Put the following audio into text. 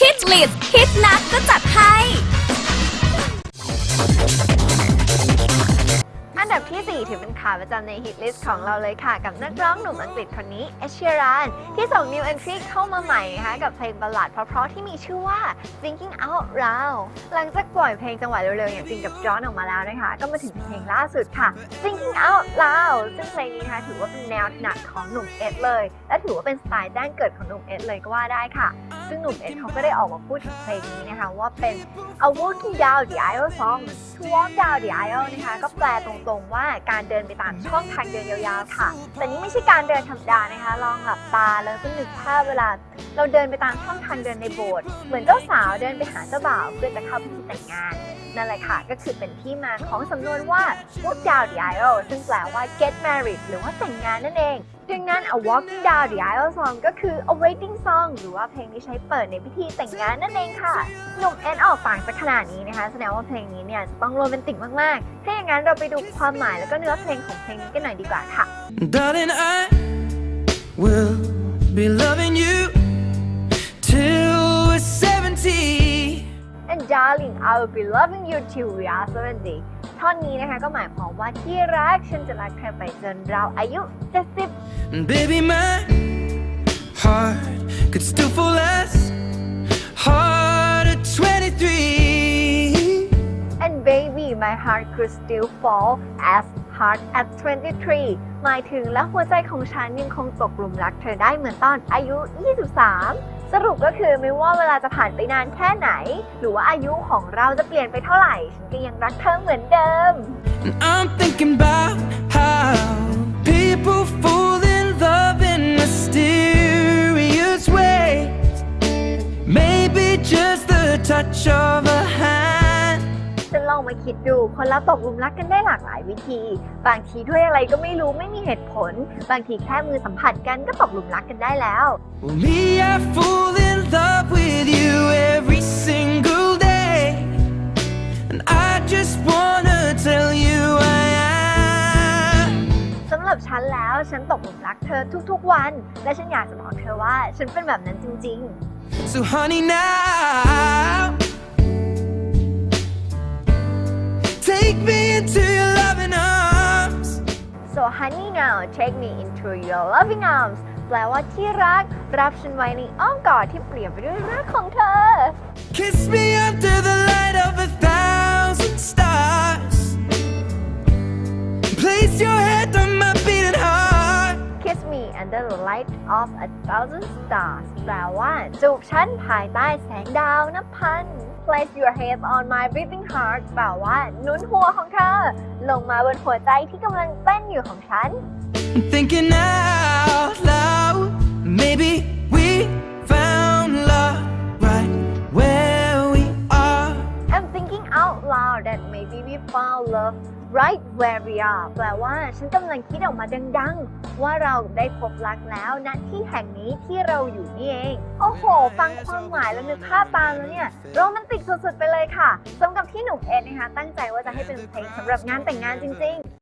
คิดลิสคิดนักก็จัดให้ อันดับที่ 4 ถือเป็นขาประจำในฮิตลิสต์ของเราเลยค่ะ กับนักร้องหนุ่มอังกฤษคนนี้เอชเชรานที่ส่ง New Entry เข้ามาใหม่นะคะกับเพลงบัลลัดเพราะๆที่มีชื่อว่า Thinking Out Loud หลังจากปล่อยเพลงจังหวะเร็วๆ อย่างจริงกับจอห์นออกมาแล้วนะคะ ก็มาถึงเพลงล่าสุดค่ะ Thinking Out Loud ซึ่งเพลงนี้นะคะถือว่าเป็นแนวถนัดของหนุ่มเอ็ดเลย และถือว่าเป็นสไตล์ด้านเกิดของหนุ่มเอ็ดเลยก็ว่าได้ค่ะ ซึ่งหนุ่มเอ็ดเขาก็ได้ออกมาพูดถึงเพลงนี้นะคะว่าเป็น a walking down the aisle song to walk down the aisle นะคะก็แปลตรงมว่าการเดินไปตามช่องทางเดินยาวๆค่ะ แต่นี่ไม่ใช่การเดินธรรมดานะคะ ลองหลับตาแล้วก็นึกภาพเวลา เราเดินไปตามช่องทางเดินในโบสถ์เหมือนเจ้าสาวเดินไปหาเจ้าบ่าวเพื่อจะเข้าพิธีแต่งงาน นั่นแหละค่ะ ก็คือเป็นที่มาของสำนวนว่า walk down the aisle ซึ่งแปลว่า get married หรือว่าแต่งงานนั่นเองดังนั้น a walking down the aisle song ก็คือ a waiting song หรือว่าเพลงที่ใช้เปิดในพิธีแต่งงานนั่นเองค่ะ หนุ่มเอ็นออกปากสักขนาดนี้นะคะ แสดงว่าเพลงนี้เนี่ยจะต้องโรแมนติกมากๆ ถ้าอย่างนั้นเราไปดูความหมายแล้วก็เนื้อเพลงของเพลงนี้กันหน่อยดีกว่าค่ะ Darling, I will be loving you till we're 70. and darling I will be loving you till we are 70ท่อนนี้นะคะก็หมายความว่าที่รักฉันจะรักเธอไปจนเราอายุ 70 And baby, my heart could still fall as hard at 23. and baby my heart could still fall as hard at 23 หมายถึงและหัวใจของฉันยังคงตกหลุมรักเธอได้เหมือนตอนอายุ 23 สรุปก็คือไม่ว่าเวลาจะผ่านไปนานแค่ไหน หรือว่าอายุของเราจะเปลี่ยนไปเท่าไหร่ ฉันก็ยังรักเธอเหมือนเดิม And I'm thinking about how touch of a hand. จะลองมาคิดดู คนเราตกหลุมรักกันได้หลากหลายวิธี บางทีด้วยอะไรก็ไม่รู้ไม่มีเหตุผล บางทีแค่มือสัมผัสกันก็ตกหลุมรักกันได้แล้ว Well, me, I fall in love with you every single day. And I just wanna tell you I am. สำหรับฉันแล้วฉันตกหลุมรักเธอทุกๆวัน และฉันอยากจะบอกเธอว่า ฉันเป็นแบบนั้นจริง So, honey, now. Take me into your loving arms. ๆ so honey now take me into your loving arms แปลว่าที่รัก รับฉันไว้ในอ้อมกอดที่เปลี่ยนไปด้วยรักของเธอ Kiss me under the light of a thousand stars. Place your head on my beating heart. kiss me under the light of a thousand stars แปลว่าจูบฉันภายใต้แสงดาวนับพัน place your head on my beating heart แปลว่านุนหัวของเธอ ลงมาบนหัวใจที่กำลังเต้นอยู่ของฉัน thinking out loud. Maybe found love right where we are แปลว่าฉันกำลังคิดออกมาดังๆ ว่าเราได้พบรักแล้วณที่แห่งนี้ที่เราอยู่นี่เอง โอ้โห ฟังความหมายแล้วนึกภาพตามแล้วเนี่ยโรแมนติกสุดๆ ไปเลยค่ะสมกับที่หนุ่มเอ็ดนะคะตั้งใจว่าจะให้เป็นเพลงสำหรับงานแต่งงานจริงๆ